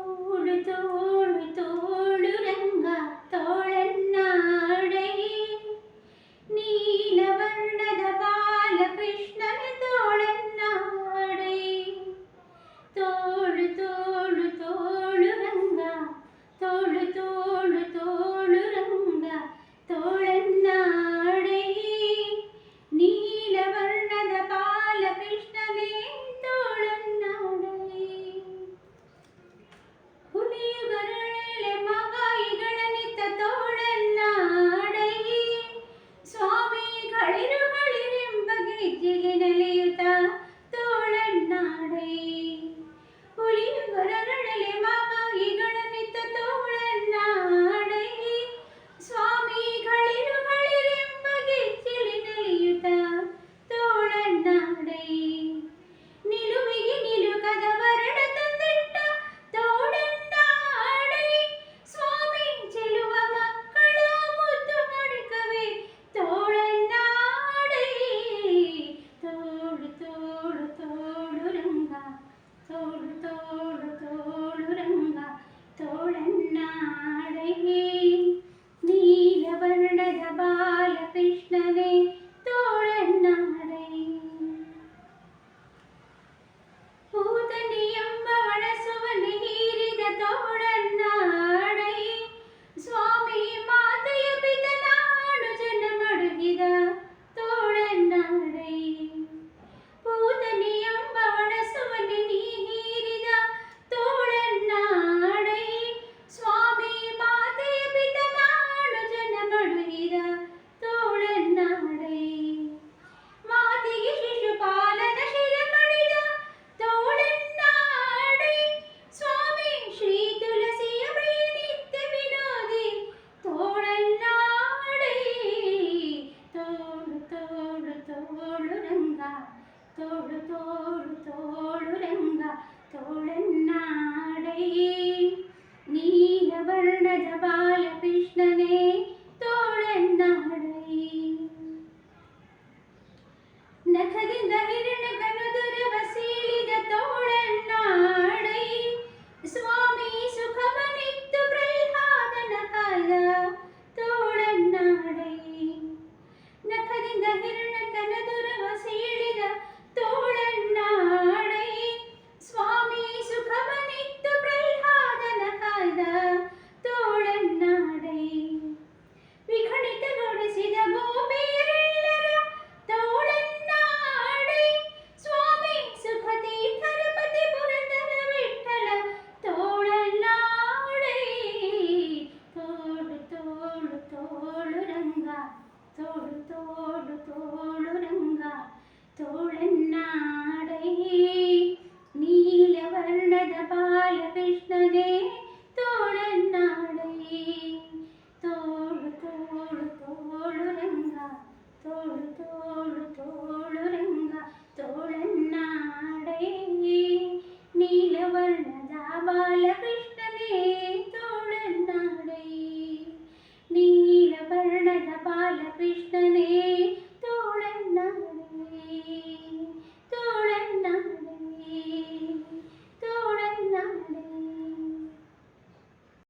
തോഴു തോഴു തോഴു രംഗ തോഴനാടേ നീലവർണത ബാലകൃഷ്ണൻ തോഴനാടേ തോഴു തോഴു തോഴു രംഗ തോഴു തോഴു తోడు తోడు రంగా తోడు తోడు തോളു തോളു തോളുരംഗ തോളെന്നാ